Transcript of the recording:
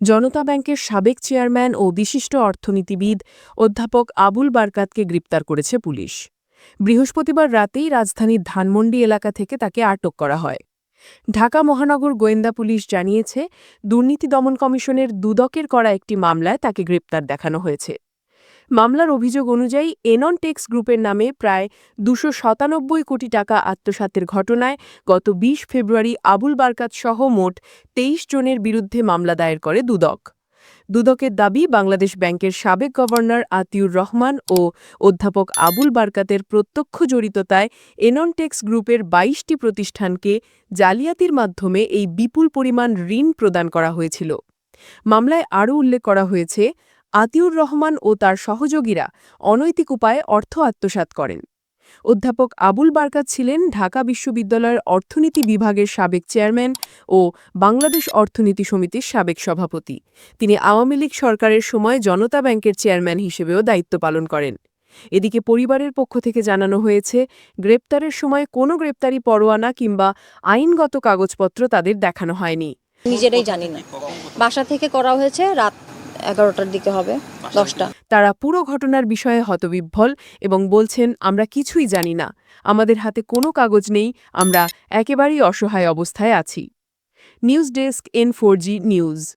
জনতা ব্যাংকের সাবেক চেয়ারম্যান ও বিশিষ্ট অর্থনীতিবিদ অধ্যাপক আবুল বারকাতকে গ্রেপ্তার করেছে পুলিশ। বৃহস্পতিবার রাতেই রাজধানীর ধানমন্ডি এলাকা থেকে তাকে আটক করা হয়। ঢাকা মহানগর গোয়েন্দা পুলিশ জানিয়েছে, দুর্নীতি দমন কমিশনের দুদকের করা একটি মামলায় তাকে গ্রেপ্তার দেখানো হয়েছে। মামলার অভিযোগ অনুযায়ী এনন টেক্স গ্রুপের নামে প্রায় দুশো সাতানব্বই কোটি টাকা আত্মসাতের ঘটনায় গত ২০ ফেব্রুয়ারি আবুল বারকাত সহ মোট তেইশ জনের বিরুদ্ধে মামলা দায়ের করে দুদক। দুদকের দাবি, বাংলাদেশ ব্যাংকের সাবেক গভর্নর আতিউর রহমান ও অধ্যাপক আবুল বারকাতের প্রত্যক্ষ জড়িততায় এননটেক্স গ্রুপের ২২টি প্রতিষ্ঠানকে জালিয়াতির মাধ্যমে এই বিপুল পরিমাণ ঋণ প্রদান করা হয়েছিল। মামলায় আরও উল্লেখ করা হয়েছে আতিউর রহমান ও তার সহযোগীরা অনৈতিক উপায়ে অর্থ আত্মসাৎ করেন। অধ্যাপক আবুল বারকাত ছিলেন ঢাকা বিশ্ববিদ্যালয়ের অর্থনীতি বিভাগের সাবেক চেয়ারম্যান ও বাংলাদেশ অর্থনীতি সমিতির সাবেক সভাপতি। তিনি আওয়ামী লীগ সরকারের সময় জনতা ব্যাংকের চেয়ারম্যান হিসেবেও দায়িত্ব পালন করেন। এদিকে পরিবারের পক্ষ থেকে জানানো হয়েছে, গ্রেপ্তারের সময় কোনো গ্রেপ্তারি পরোয়ানা কিংবা আইনগত কাগজপত্র তাদের দেখানো হয়নি। নিজেরাই জানি না। বাসা থেকে করা হয়েছে, রাত এগারোটার দিকে হবে দশটা। তারা পুরো ঘটনার বিষয়ে হতবিভ্বল এবং বলছেন আমরা কিছুই জানি না। আমাদের হাতে কোনো কাগজ নেই। আমরা একেবারেই অসহায় অবস্থায় আছি। News desk N four news.